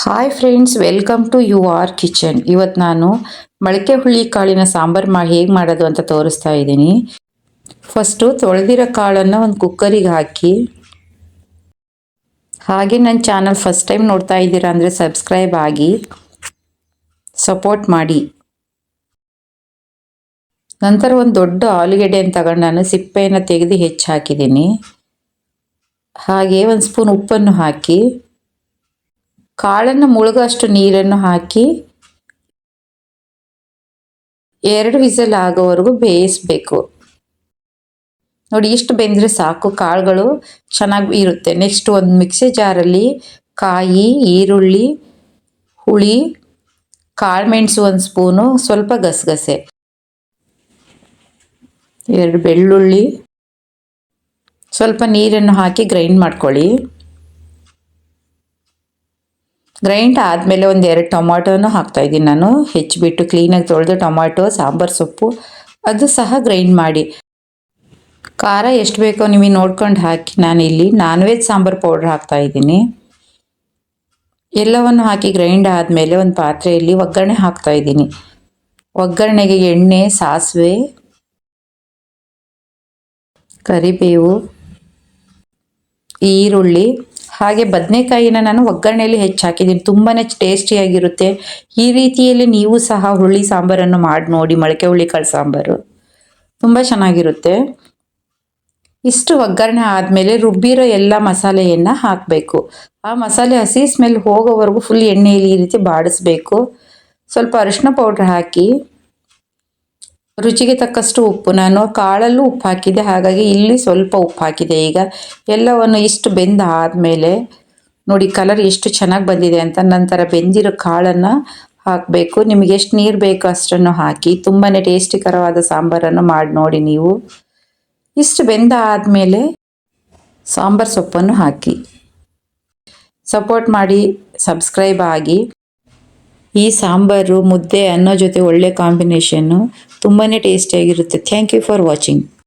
Hi friends welcome to your kitchen ಇವತ್ತು ನಾನು ಮೊಳಕೆ ಹುಳಿ ಕಾಳಿನ ಸಾಂಬಾರು ಮಾಡಿ ಹೇಗೆ ಮಾಡೋದು ಅಂತ ತೋರಿಸ್ತಾ ಇದ್ದೀನಿ. ಫಸ್ಟು ತೊಳೆದಿರೋ ಕಾಳನ್ನು ಒಂದು ಕುಕ್ಕರಿಗೆ ಹಾಕಿ, ಹಾಗೆ ನನ್ನ ಚಾನಲ್ ಫಸ್ಟ್ ಟೈಮ್ ನೋಡ್ತಾ ಇದ್ದೀರಾ ಅಂದರೆ ಸಬ್ಸ್ಕ್ರೈಬ್ ಆಗಿ ಸಪೋರ್ಟ್ ಮಾಡಿ. ನಂತರ ಒಂದು ದೊಡ್ಡ ಆಲೂಗೆಡ್ಡೆಯನ್ನು ತಗೊಂಡು ನಾನು ಸಿಪ್ಪೆಯನ್ನು ತೆಗೆದು ಹೆಚ್ಚು ಹಾಕಿದ್ದೀನಿ ಹಾಗೆ ಒಂದು ಸ್ಪೂನ್ ಉಪ್ಪನ್ನು ಹಾಕಿ ಕಾಳನ್ನು ಮುಳುಗಷ್ಟು ನೀರನ್ನು ಹಾಕಿ ಎರಡು ವಿಸಲ್ ಆಗೋವರೆಗೂ ಬೇಯಿಸ್ಬೇಕು. ನೋಡಿ, ಇಷ್ಟು ಬೆಂದರೆ ಸಾಕು. ಕಾಳುಗಳು ಚೆನ್ನಾಗಿ ಇರುತ್ತೆ. ನೆಕ್ಸ್ಟ್ ಒಂದು ಮಿಕ್ಸಿ ಜಾರಲ್ಲಿ ಕಾಯಿ, ಈರುಳ್ಳಿ, ಹುಳಿ ಕಾಳುಮೆಣಸು ಒಂದು ಸ್ಪೂನು, ಸ್ವಲ್ಪ ಗಸಗಸೆ. ಎರಡು ಬೆಳ್ಳುಳ್ಳಿ. ಸ್ವಲ್ಪ ನೀರನ್ನು ಹಾಕಿ ಗ್ರೈಂಡ್ ಮಾಡ್ಕೊಳ್ಳಿ. ಗ್ರೈಂಡ್ ಆದಮೇಲೆ ಒಂದು ಎರಡು ಟೊಮಾಟೋನು ಹಾಕ್ತಾಯಿದ್ದೀನಿ ನಾನು. ಹೆಚ್ಚಿಬಿಟ್ಟು ಕ್ಲೀನಾಗಿ ತೊಳೆದು ಟೊಮಾಟೊ, ಸಾಂಬಾರು ಸೊಪ್ಪು, ಅದು ಸಹ ಗ್ರೈಂಡ್ ಮಾಡಿ. ಖಾರ ಎಷ್ಟು ಬೇಕೋ ನಿಮಗೆ ನೋಡ್ಕೊಂಡು ಹಾಕಿ ನಾನು ಇಲ್ಲಿ ನಾನ್ ವೆಜ್ ಸಾಂಬಾರು ಪೌಡ್ರ್ ಹಾಕ್ತಾಯಿದ್ದೀನಿ ಎಲ್ಲವನ್ನು ಹಾಕಿ ಗ್ರೈಂಡ್ ಆದಮೇಲೆ ಒಂದು ಪಾತ್ರೆಯಲ್ಲಿ ಒಗ್ಗರಣೆ ಹಾಕ್ತಾಯಿದ್ದೀನಿ ಒಗ್ಗರಣೆಗೆ ಎಣ್ಣೆ, ಸಾಸಿವೆ, ಕರಿಬೇವು, ಈರುಳ್ಳಿ ಹಾಗೆ ಬದನೆಕಾಯಿನ ನಾನು ಒಗ್ಗರಣೆಯಲ್ಲಿ ಹೆಚ್ಚು ಹಾಕಿದ್ದೀನಿ. ತುಂಬಾ ಟೇಸ್ಟಿಯಾಗಿರುತ್ತೆ ಈ ರೀತಿಯಲ್ಲಿ ನೀವು ಸಹ ಹುಳಿ ಸಾಂಬಾರನ್ನು ಮಾಡಿ ನೋಡಿ ಮೊಳಕೆ ಹುಳಿ ಕಾಳು ಸಾಂಬಾರು. ತುಂಬ ಚೆನ್ನಾಗಿರುತ್ತೆ. ಇಷ್ಟು ಒಗ್ಗರಣೆ ಆದಮೇಲೆ ರುಬ್ಬಿರೋ ಎಲ್ಲ ಮಸಾಲೆಯನ್ನು ಹಾಕಬೇಕು. ಆ ಮಸಾಲೆ ಹಸಿ ಸ್ಮೆಲ್ ಹೋಗೋವರೆಗೂ ಫುಲ್ ಎಣ್ಣೆಯಲ್ಲಿ ಈ ರೀತಿ ಬಾಡಿಸ್ಬೇಕು. ಸ್ವಲ್ಪ ಅರಿಶಿನ ಪೌಡ್ರ್ ಹಾಕಿ ರುಚಿಗೆ ತಕ್ಕಷ್ಟು ಉಪ್ಪು. ನಾನು ಕಾಳಲ್ಲೂ ಉಪ್ಪು ಹಾಕಿದೆ ಹಾಗಾಗಿ ಇಲ್ಲಿ ಸ್ವಲ್ಪ ಉಪ್ಪು ಹಾಕಿದೆ. ಈಗ ಎಲ್ಲವನ್ನು ಇಷ್ಟು ಬೆಂದ ಆದಮೇಲೆ ನೋಡಿ ಕಲರ್ ಎಷ್ಟು ಚೆನ್ನಾಗಿ ಬಂದಿದೆ ಅಂತ ನಂತರ ಬೆಂದಿರೋ ಕಾಳನ್ನು ಹಾಕಬೇಕು. ನಿಮಗೆ ಎಷ್ಟು ನೀರು ಬೇಕು ಅಷ್ಟನ್ನು ಹಾಕಿ ತುಂಬಾ ಟೇಸ್ಟಿಕರವಾದ ಸಾಂಬಾರನ್ನು ಮಾಡಿ ನೋಡಿ ನೀವು. ಇಷ್ಟು ಬೆಂದ ಆದಮೇಲೆ ಸಾಂಬಾರು ಸೊಪ್ಪನ್ನು ಹಾಕಿ. ಸಪೋರ್ಟ್ ಮಾಡಿ, ಸಬ್ಸ್ಕ್ರೈಬ್ ಆಗಿ. ಈ ಸಾಂಬಾರು, ಮುದ್ದೆ ಅನ್ನೋ ಜೊತೆ ಒಳ್ಳೆ ಕಾಂಬಿನೇಷನ್ನು ತುಂಬಾ ಟೇಸ್ಟಿಯಾಗಿರುತ್ತೆ ಥ್ಯಾಂಕ್ ಯು ಫಾರ್ ವಾಚಿಂಗ್